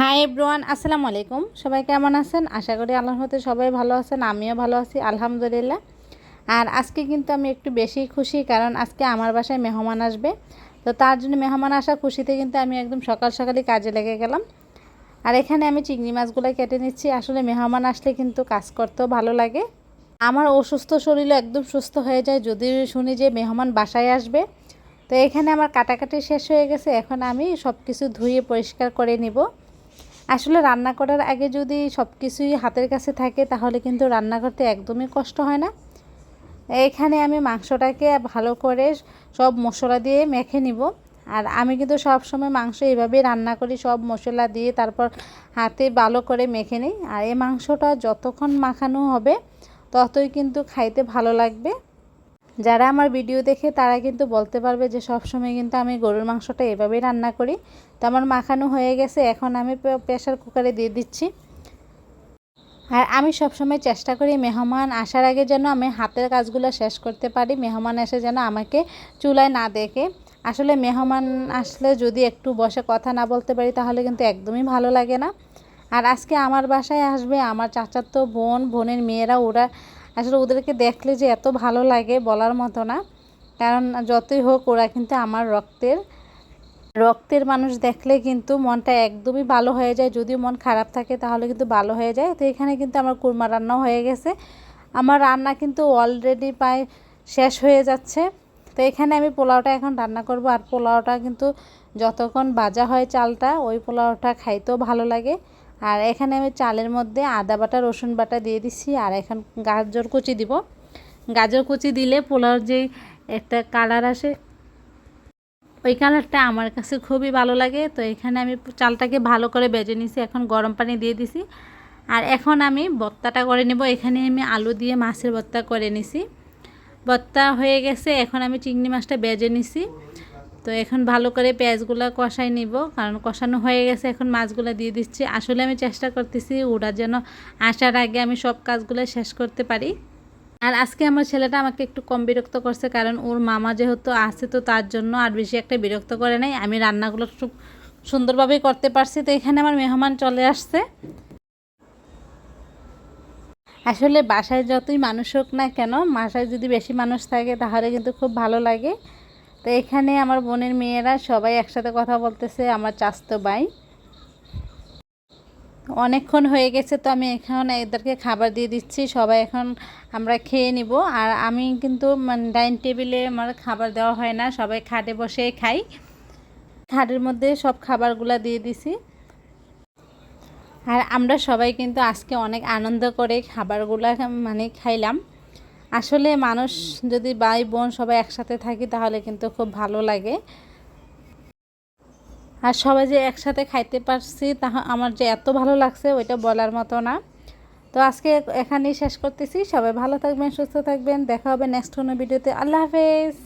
Hi everyone, আসসালামু আলাইকুম। সবাই কেমন আছেন? আশা করি আল্লাহর সবাই ভালো আছেন, আমিও ভালো আছি, আলহামদুলিল্লাহ। আর আজকে কিন্তু আমি একটু বেশি খুশি, কারণ আজকে আমার বাসায় মেহমান আসবে। তো তার জন্য মেহমান আসা খুশিতে কিন্তু আমি একদম সকাল সকালই কাজে লেগে গেলাম। আর এখানে আমি চিংড়ি মাছগুলো কেটে নিচ্ছি। আসলে মেহমান আসলে কিন্তু কাজ করতেও ভালো লাগে। আমার অসুস্থ শরীরও একদম সুস্থ হয়ে যায় যদি শুনি যে মেহমান বাসায় আসবে। তো এখানে আমার কাটাকাটি শেষ হয়ে গেছে। এখন আমি সব কিছু ধুয়ে পরিষ্কার করে নিব। আসলে রান্না করার আগে যদি সব কিছুই হাতের কাছে থাকে, তাহলে কিন্তু রান্না করতে একদমই কষ্ট হয় না। এখানে আমি মাংসটাকে ভালো করে সব মশলা দিয়ে মেখে নিব। আর আমি কিন্তু সব সময় মাংস এইভাবেই রান্না করি, সব মশলা দিয়ে তারপর হাতে ভালো করে মেখে নিই। আর এই মাংসটা যতক্ষণ মাখানো হবে, ততই কিন্তু খাইতে ভালো লাগবে। যারা আমার ভিডিও দেখে তারা কিন্তু বলতে পারবে যে সব সময় কিন্তু আমি গরুর মাংসটা এভাবেই রান্না করি। তো আমার মাখানো হয়ে গেছে, এখন আমি প্রেশার কুকারে দিয়ে দিচ্ছি। আর আমি সবসময় চেষ্টা করি মেহমান আসার আগে যেন আমি হাতের কাজগুলো শেষ করতে পারি, মেহমান এসে যেন আমাকে চুলায় না দেখে। আসলে মেহমান আসলে যদি একটু বসে কথা না বলতে পারি তাহলে কিন্তু একদমই ভালো লাগে না। আর আজকে আমার বাসায় আসবে আমার চাচাতো বোন, বোনের মেয়েরা, ওরা আসলে ওদেরকে দেখলে যে এত ভালো লাগে বলার মতো না। কারণ যতই হোক ওরা কিন্তু আমার রক্তের রক্তের মানুষ দেখলে কিন্তু মনটা একদমই ভালো হয়ে যায়। যদিও মন খারাপ থাকে তাহলে কিন্তু ভালো হয়ে যায়। তো এখানে কিন্তু আমার কুরমা রান্নাও হয়ে গেছে। আমার রান্না কিন্তু অলরেডি প্রায় শেষ হয়ে যাচ্ছে। তো এখানে আমি পোলাওটা এখন রান্না করব। আর পোলাওটা কিন্তু যতক্ষণ ভাজা হয় চালটা, ওই পোলাওটা খাইতেও ভালো লাগে। আর এখানে আমি চালের মধ্যে আদা বাটা, রসুন বাটা দিয়ে দিচ্ছি আর এখন গাজর কুচি দিব। গাজর কুচি দিলে পোলাওর যে একটা কালার আসে, ওই কালারটা আমার কাছে খুবই ভালো লাগে। তো এখানে আমি চালটাকে ভালো করে বেজে নিছি। এখন গরম পানি দিয়ে দিছি। আর এখন আমি বত্তাটা করে নেব। এখানে আমি আলু দিয়ে মাছের বত্তা করে নিছি। বত্তা হয়ে গেছে। এখন আমি চিংড়ি মাছটা বেজে নিছি। তো এখন ভালো করে পেঁয়াজগুলো কষাই নিব, কারণ কষানো হয়ে গেছে, এখন মাছগুলো দিয়ে দিচ্ছি। আসলে আমি চেষ্টা করতেছি ওরা যেন আসার আগে আমি সব কাজগুলো শেষ করতে পারি। আর আজকে আমার ছেলেটা আমাকে একটু কম বিরক্ত করছে, কারণ ওর মামা যেহেতু আছে তো তার জন্য আর বেশি একটা বিরক্ত করে নাই। আমি রান্নাগুলো খুব সুন্দরভাবেই করতে পারছি, তো এখানে আমার মেহমান চলে আসছে। আসলে বাসায় যতই মানুষ হোক না কেন, বাসায় যদি বেশি মানুষ থাকে তাহলে কিন্তু খুব ভালো লাগে। তো এখানে আমার বোনের মেয়েরা সবাই একসাথে কথা বলতেছে, আমার চাস্তো ভাই। অনেকক্ষণ হয়ে গেছে তো আমি এখন এদেরকে খাবার দিয়ে দিচ্ছি, সবাই এখন আমরা খেয়ে নিব। আর আমি কিন্তু ডাইনিং টেবিলে আমার খাবার দেওয়া হয় না, সবাই খাটে বসে খাই। খাটের মধ্যে সব খাবারগুলো দিয়ে দিছি। আর আমরা সবাই কিন্তু আজকে অনেক আনন্দ করে খাবারগুলো মানে খাইলাম। আসলে মানুষ যদি ভাই বোন সবাই একসাথে থাকি তাহলে কিন্তু খুব ভালো লাগে। আর সবাই যে একসাথে খাইতে পারছি তা আমার যে এত ভালো লাগছে ওইটা বলার মতো না। তো আজকে এখানেই শেষ করতেছি। সবাই ভালো থাকবেন, সুস্থ থাকবেন। দেখা হবে নেক্সট কোনো ভিডিওতে। আল্লাহ হাফেজ।